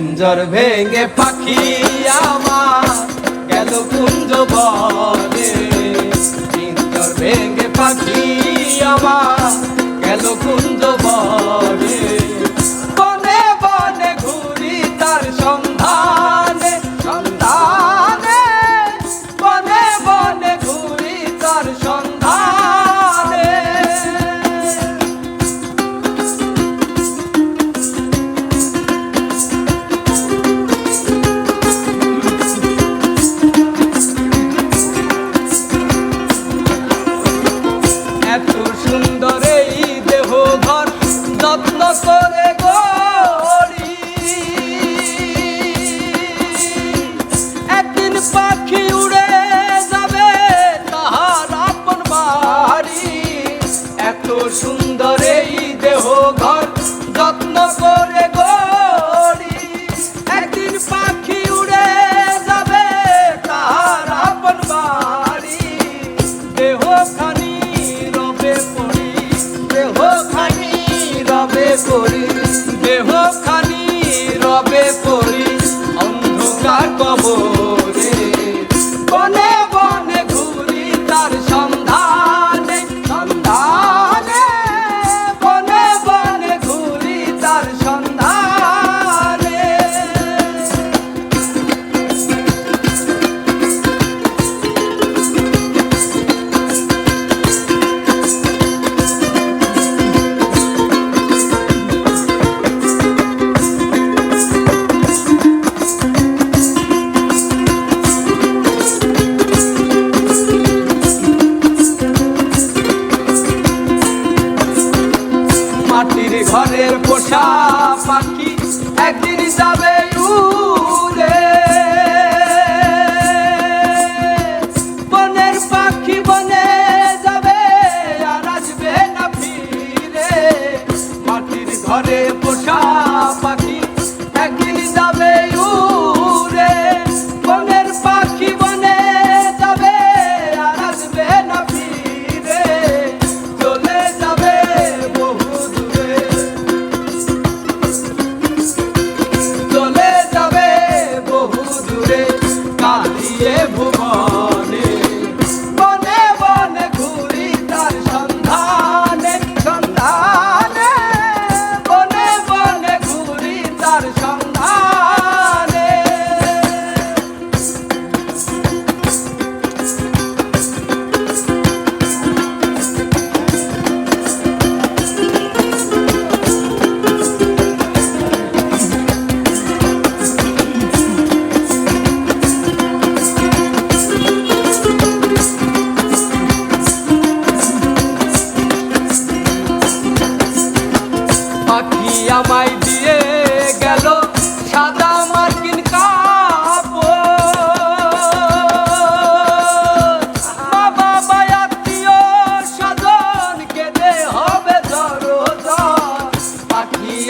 পিঞ্জর ভেঙে পাখি আমার গেল কুঞ্জ বনে পিঞ্জর ভেঙে পাখি আমার গেল কুঞ্জ বনে বনে বনে ঘুরি তার সঙ্গে পড়ি দেহ খানি রবে পড়ি অন্ধকার কবর।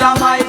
আমায়